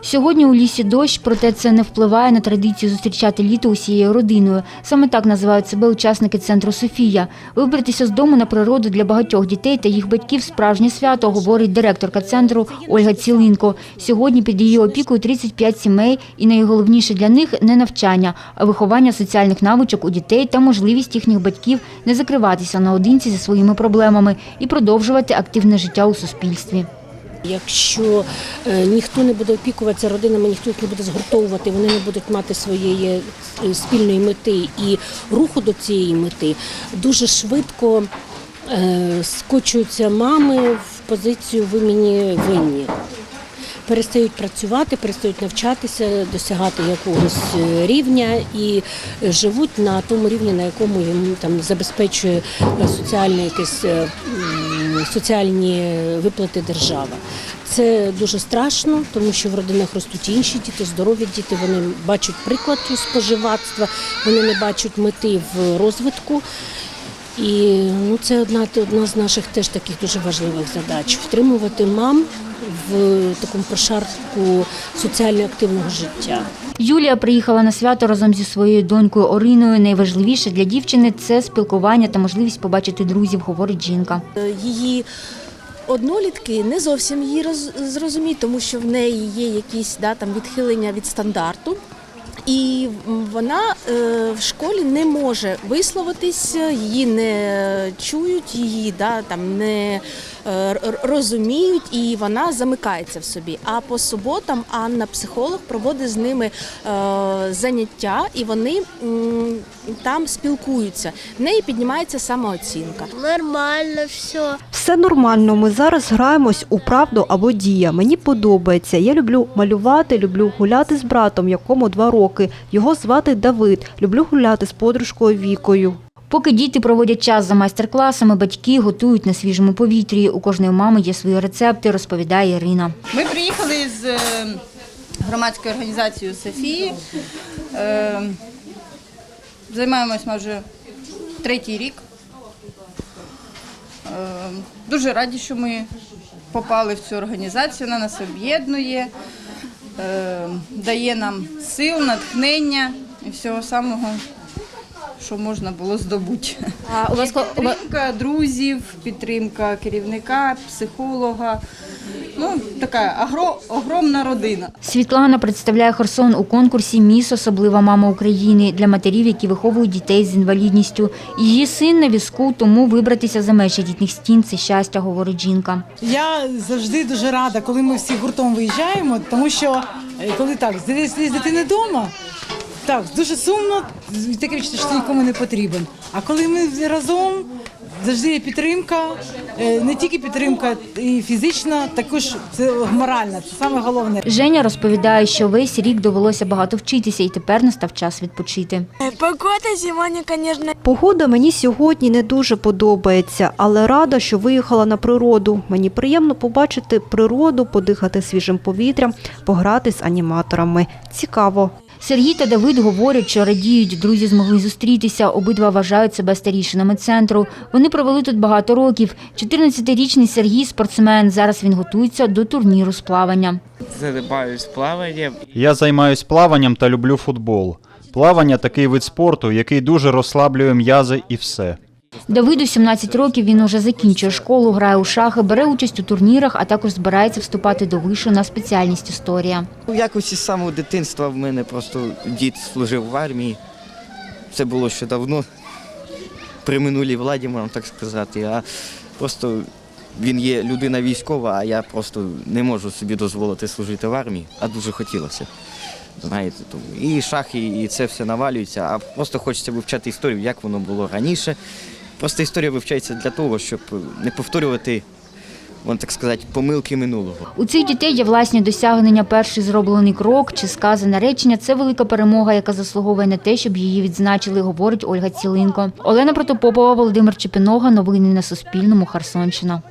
Сьогодні у лісі дощ, проте це не впливає на традицію зустрічати літо усією родиною. Саме так називають себе учасники центру Софія. Вибратися з дому на природу для багатьох дітей та їх батьків справжнє свято, говорить директорка центру Ольга Цілинко. Сьогодні під її опікою 35 сімей, і найголовніше для них не навчання, а виховання соціальних навичок у дітей та можливість їхніх батьків не закриватися наодинці зі своїми проблемами і продовжувати активне життя у суспільстві. Якщо е, ніхто не буде опікуватися родинами, ніхто їх не буде згуртовувати, вони не будуть мати своєї е, спільної мети і руху до цієї мети, дуже швидко е, скочуються мами в позицію ви мені винні. Перестають працювати, перестають навчатися, досягати якогось рівня і живуть на тому рівні, на якому їм там забезпечує соціальне якесь соціальні виплати держава. Це дуже страшно, тому що в родинах ростуть інші діти, здорові діти. Вони бачать приклад споживацтва, вони не бачать мети в розвитку. І ну, це одна, одна з наших теж таких дуже важливих задач втримувати мам в такому прошарку соціально активного життя. Юлія приїхала на свято разом зі своєю донькою Ориною. Найважливіше для дівчини це спілкування та можливість побачити друзів, говорить жінка. її однолітки не зовсім її роз- зрозуміють, тому що в неї є якісь да, там, відхилення від стандарту. І вона е, в школі не може висловитися, її не чують, її да, там, не е, розуміють, і вона замикається в собі. А по суботам Анна, психолог, проводить з ними е, заняття, і вони там спілкуються. В неї піднімається самооцінка. Нормально все. Все нормально. Ми зараз граємось у правду або дія. Мені подобається. Я люблю малювати, люблю гуляти з братом, якому два роки. Його звати Давид. Люблю гуляти з подружкою Вікою. Поки діти проводять час за майстер-класами, батьки готують на свіжому повітрі. У кожної мами є свої рецепти, розповідає Ірина. Ми приїхали з е, громадською організацією Софії. Е, Займаємось ми вже третій рік. Е, Дуже раді, що ми попали в цю організацію. Вона нас об'єднує, е, дає нам сил, натхнення і всього самого, що можна було здобути. А у вас Підтримка друзів, підтримка керівника, психолога. Ну, така агро, огромна родина. Світлана представляє Херсон у конкурсі Міс Особлива мама України для матерів, які виховують дітей з інвалідністю. Її син на візку, тому вибратися за межі дітних стін це щастя, говорить жінка. Я завжди дуже рада, коли ми всі гуртом виїжджаємо, тому що е, коли так, з з дитини вдома, так, дуже сумно, таке відчуття, що ти нікому не потрібен. А коли ми разом, завжди є підтримка, е, не тільки підтримка і фізична, також це моральна, це саме головне. Женя розповідає, що весь рік довелося багато вчитися, і тепер настав час відпочити. Погода сегодня, конечно, Погода мені сьогодні не дуже подобається, але рада, що виїхала на природу. Мені приємно побачити природу, подихати свіжим повітрям, пограти з аніматорами. Цікаво. Сергій та Давид говорять, що радіють, друзі змогли зустрітися. Обидва вважають себе старішинами центру. Вони провели тут багато років. 14-річний Сергій спортсмен. Зараз він готується до турніру з плавання. Займаюсь плаванням. Я займаюсь плаванням та люблю футбол. Плавання такий вид спорту, який дуже розслаблює м'язи і все. Давиду 17 років. Він уже закінчує школу, грає у шахи, бере участь у турнірах, а також збирається вступати до вишу на спеціальність історія. Ну, Якось із самого дитинства в мене просто дід служив в армії. Це було ще давно, при минулій владі, можна так сказати. А просто він є людина військова, а я просто не можу собі дозволити служити в армії, а дуже хотілося. Знаєте, і шахи, і це все навалюється, а просто хочеться вивчати історію, як воно було раніше. Просто історія вивчається для того, щоб не повторювати, Вон так сказати, помилки минулого. У цих дітей є власні досягнення. Перший зроблений крок чи сказане речення це велика перемога, яка заслуговує на те, щоб її відзначили, говорить Ольга Цілинко. Олена Протопопова, Володимир Чепінога. Новини на Суспільному. Херсонщина.